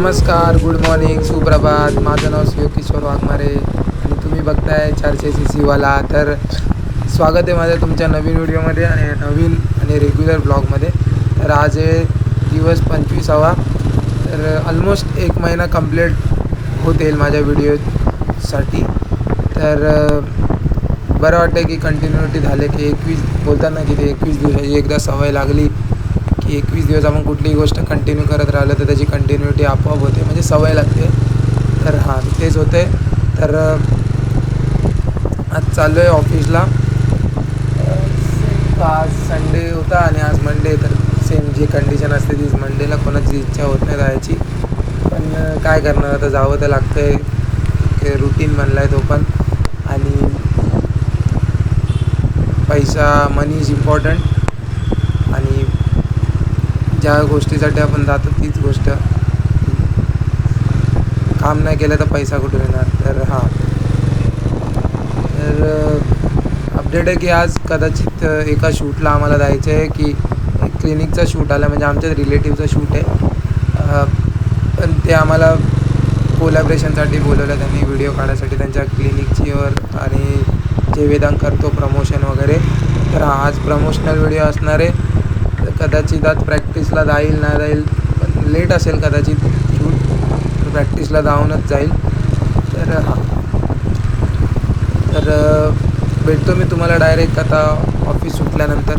नमस्कार good morning सुप्रभात. माझं नाव शिवकिशोर वाघमारे. आणि तुम्ही बघताय चारशे सी सीवाला तर स्वागत आहे माझं तुमच्या नवीन व्हिडिओमध्ये आणि नवीन आणि रेग्युलर ब्लॉगमध्ये तर आज आहे दिवस पंचवीसावा. तर ऑलमोस्ट एक महिना कंप्लीट होत येईल माझ्या व्हिडिओसाठी. तर बरं वाटतं की कंटिन्युटी झाले की एकवीस बोलताना किती की ते एकवीस दिवसाची एकदा सवय लागली. एकवीस दिवस आपण कुठलीही गोष्ट कंटिन्यू करत राहिलं तर त्याची कंटिन्युटी आपोआप होते. म्हणजे सवय लागते. तर हां तेच होते तर आज चाललो आहे ऑफिसला आज संडे होता आणि आज मंडे तर सेम जी कंडिशन असते तीच मंडेला कोणाची इच्छा होत नाही जायची पण काय करणार? आता जावं तर लागतं आहे रुटीन बनला आहे तो पण. आणि पैसा मनी इज इम्पॉर्टंट आणि ज्या गोष्टीसाठी आपण जातो तीच गोष्ट. काम नाही केलं तर पैसा कुठून येणार? तर हां. तर अपडेट आहे की आज कदाचित एका शूटला आम्हाला जायचं आहे की क्लिनिकचा शूट आला म्हणजे आमच्या रिलेटिव्हचा शूट आहे. पण ते आम्हाला कोलॅबरेशनसाठी बोलवलं त्यांनी व्हिडिओ काढायसाठी त्यांच्या क्लिनिकची वर आणि जे वेदांत करतो प्रमोशन वगैरे. तर आज प्रमोशनल व्हिडिओ असणार आहे. तर कदाचित आज प्रॅक्टिसला जाईल नाही जाईल पण लेट असेल कदाचित. शूट प्रॅक्टिसला जाऊनच जाईल. तर तर भेटतो मी तुम्हाला डायरेक्ट आता ऑफिस सुटल्यानंतर.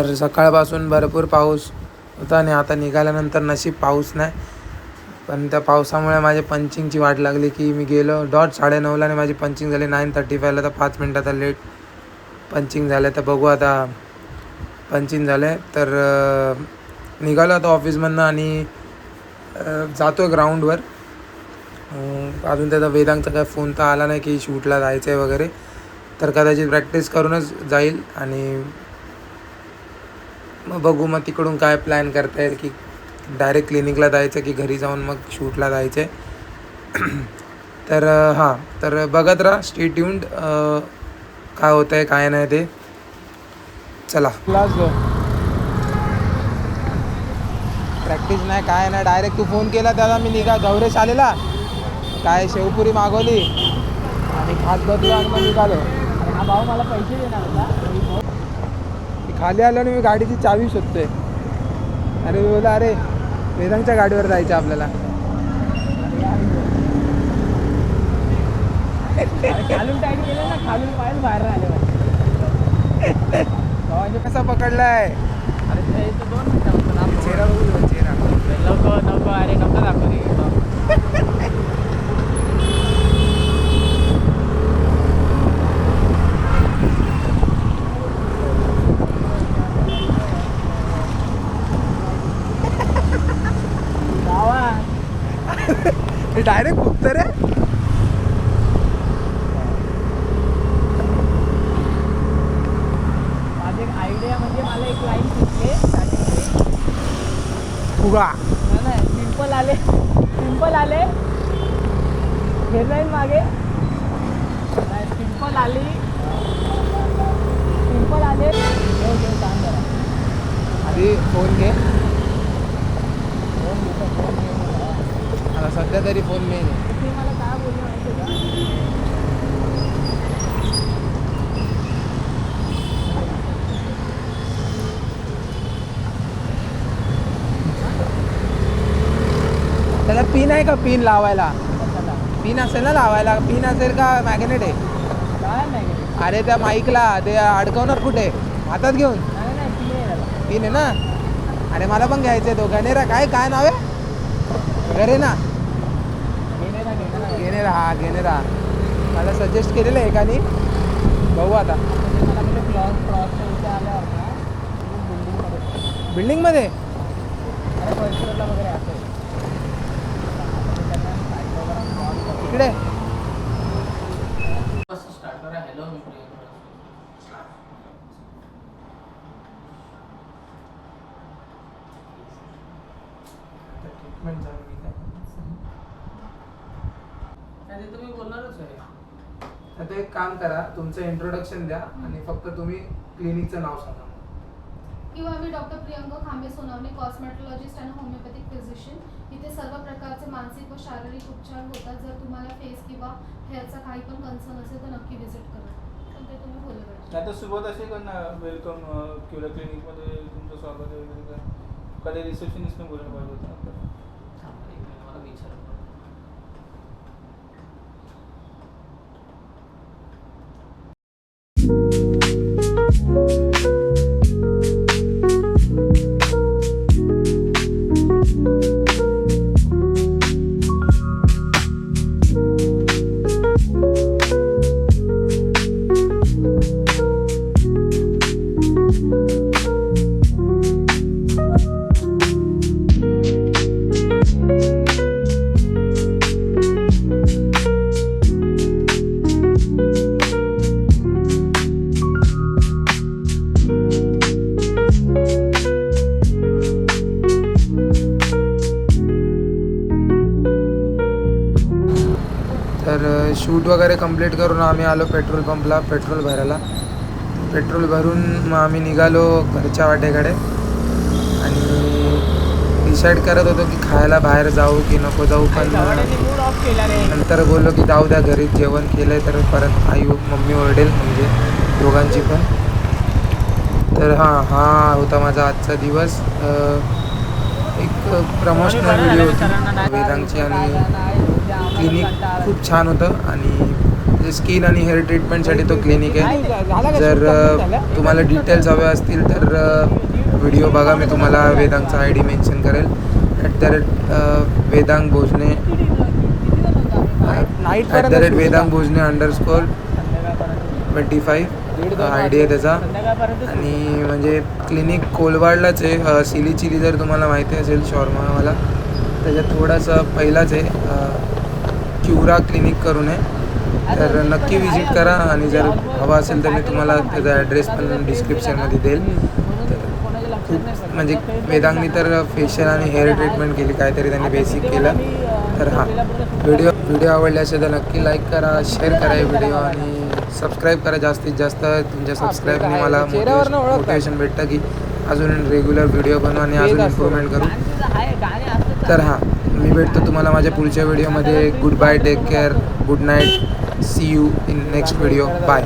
तर सकाळपासून भरपूर पाऊस होता आणि आता निघाल्यानंतर नशीब पाऊस नाही. पण त्या पावसामुळे माझ्या पंचिंगची वाट लागली की मी गेलो. डॉट साडेनऊला आणि माझी पंचिंग झाली नाईन थर्टी फायला तर पाच मिनटाचा लेट पंचिंग झालं. तर बघू आता पंचिंग झालं आहे तर निघालो आता ऑफिसमधनं आणि जातो आहे ग्राउंडवर. अजून त्याचा वेदांगचा काय फोन तर आला नाही की शूटला जायचं आहे वगैरे. तर कदाचित प्रॅक्टिस करूनच जाईल आणि मग बघू मग तिकडून काय प्लॅन करता येईल की डायरेक्ट क्लिनिकला जायचं की घरी जाऊन मग शूटला जायचं आहे तर हां तर बघत राहा स्टे ट्यून्ड काय होतं आहे काय नाही ते. चला. प्रॅक्टिस नाही काय नाही डायरेक्ट तू फोन केला त्याला मी निघा. गौरेश आलेला. काय शेवपुरी मागवली. आणि खात बदलू आणि मग निघालो. हा भाऊ मला पैसे देणार होता. खाली आलो आणि मी गाडीची चावी शोधतोय. अरे मी बोला अरे वेदांच्या गाडीवर जायचं आपल्याला. खालून टाईट केलं ना खालून पायच बाहेर आले भावाचे कसा पकडलाय? अरे ते दोन मिनिटं चेहरा बघू चेहरा. नको नको अरे नको दाखव रे भावा हे डायरेक्ट फुकत रे माझी एक आयडिया म्हणजे मला एक लाईन सुचले फुगा. नाही, पिंपल आले. पिंपल आले. हेडलाईन मागे. नाही पिंपल आली. पिंपल आले. घेऊ घेऊ काम करा. आधी फोन घे फोन घेतो फोन घेऊ मला. आता सध्या तरी फोन मेन आहे. ते मला काय बोललं माहिती आहे का? त्याला पिन आहे का? पिन लावायला? पिन असेल ना लावायला. पिन असेल का मॅग्नेट आहे? काय नाही अरे त्या माईकला ते अडकवणार कुठे? हातात घेऊन. नाही नाही ती नाही यायला. पिन आहे ना? अरे मला पण घ्यायचं आहे तो गणेरा काय काय नाव आहे? घरे ना. घेणे राहा घेणे राहा. मला सजेस्ट केलेलं आहे एकाने. बघू आता. मला म्हणजे क्लॉस क्रॉसच्या बिल्डिंगमध्ये बिल्डिंगमध्ये अरे परिसराला वगैरे असं आहे. आता त्यांना side ला वगैरे cross करून- इकडे ट्रीटमेंट चालू तुम्ही बोलणारच आहे. आता एक काम करा तुमचं इंट्रोडक्शन द्या आणि फक्त तुम्ही क्लिनिकचं नाव सांगा. किंवा मी डॉक्टर प्रियंका खांबे सोनावणे कॉस्मेटॉलॉजिस्ट आणि होमिओपॅथिक फिजिशियन इथे सर्व प्रकारचे मानसिक व शारीरिक उपचार होतात. जर तुम्हाला फेस किंवा हेअरचा काही पण कन्सर्न असेल तर नक्की विजिट करा. पण ते तुम्ही बोललं पाहिजे नाही तर सुरुवात अशी कर ना वेलकम किंवा क्लिनिकमध्ये तुमचं स्वागत आहे वगैरे कधी रिसेप्शनिस्टने बोलायला पाहिजे होतं. तर शूट वगैरे कंप्लीट करून आम्ही आलो पेट्रोल पंपला पेट्रोल भरायला. पेट्रोल भरून मग आम्ही निघालो घरच्या वाटेकडे आणि डिसाईड करत होतो की खायला बाहेर जाऊ की नको जाऊ पण नंतर बोललो की जाऊ द्या घरी जेवण केलं तर परत आई मम्मी ओरडेल म्हणजे दोघांची पण. तर हां हा होता माझा आजचा दिवस. एक प्रमोशनल व्हिडिओ होती. वेदांची आणि क्लिनिक खूप छान होतं आणि स्किन आणि हेअर ट्रीटमेंटसाठी तो क्लिनिक आहे. जर तुम्हाला डिटेल्स हवे असतील तर व्हिडिओ बघा मी तुम्हाला वेदांगचा आय डी मेन्शन करेल. At the rate Vedang Bhojane at the rate Vedang Bhojane underscore twenty five I D आहे त्याचा आणि म्हणजे क्लिनिक कोलवाडलाच आहे. सिली चिली जर तुम्हाला माहिती असेल शॉर्मावाला त्याच्यात थोडासा पहिलाच आहे. क्युरा क्लिनिक करून आहे तर नक्की विजिट करा आणि जर हवा असेल तर मी तुम्हाला त्याचा ॲड्रेस पण डिस्क्रिप्शनमध्ये देईल. तर खूप म्हणजे वेदांगनी तर फेशियल आणि हेअर ट्रीटमेंट केली काहीतरी त्यांनी बेसिक केलं. तर हां व्हिडिओ व्हिडिओ आवडले असेल तर नक्की लाईक करा शेअर करा हे व्हिडिओ आणि सबस्क्राईब करा जास्तीत जास्त. तुमच्या सबस्क्राईबने मला मोटिवेशन भेटतं की अजून रेग्युलर व्हिडिओ बनवू आणि अजून इम्प्रूव्हमेंट करू. तर हां मी भेटतो तुम्हाला माझ्या पुढच्या व्हिडिओमध्ये? Good bye take care good night see you in next video bye